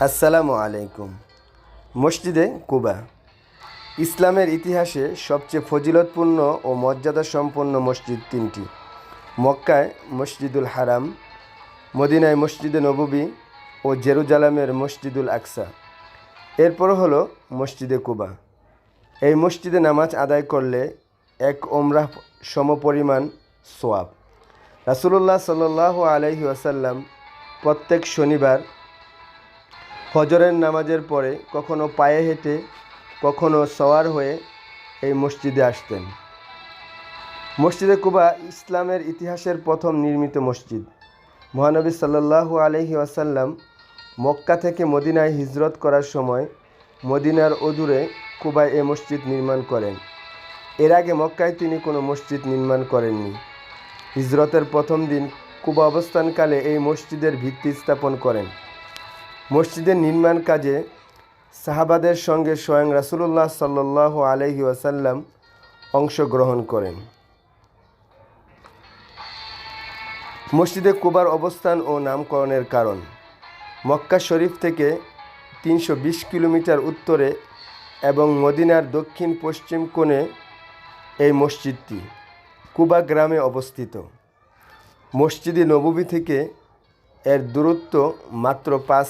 আসসালামু আলাইকুম। মসজিদে কুবা। ইসলামের ইতিহাসে সবচেয়ে ফজিলতপূর্ণ ও মর্যাদা সম্পন্ন মসজিদ তিনটি। মক্কায় মসজিদুল হারাম, মদিনায় মসজিদে নববী ও জেরুজালামের মসজিদুল আকসা। এরপর হলো মসজিদে কুবা। এই মসজিদে নামাজ আদায় করলে এক ওমরাহ সমপরিমাণ সোয়াব। রাসুলুল্লাহ সাল্লাহ আলহি আসাল্লাম প্রত্যেক শনিবার ফজরের নামাজের পরে কখনো পায়ে হেঁটে, কখনো সওয়ার হয়ে এই মসজিদে আসতেন। মসজিদে কুবা ইসলামের ইতিহাসের প্রথম নির্মিত মসজিদ। মহানবী সাল্লাল্লাহু আলহি আসাল্লাম মক্কা থেকে মদিনায় হিজরত করার সময় মদিনার অদূরে কুবায় এ মসজিদ নির্মাণ করেন। এর আগে মক্কায় তিনি কোনো মসজিদ নির্মাণ করেননি। হিজরতের প্রথম দিন কুবা অবস্থানকালে এই মসজিদের ভিত্তি স্থাপন করেন। মসজিদের নির্মাণ কাজে সাহাবাদের সঙ্গে স্বয়ং রাসুলুল্লাহ সাল্লাহ আলহি ওয়াসাল্লাম অংশগ্রহণ করেন। মসজিদে কুবার অবস্থান ও নামকরণের কারণ। মক্কা শরীফ থেকে তিনশো বিশ কিলোমিটার উত্তরে এবং মদিনার দক্ষিণ পশ্চিম কোণে এই মসজিদটি কুবা গ্রামে অবস্থিত। মসজিদে নববী থেকে এর দূরত্ব মাত্র পাঁচ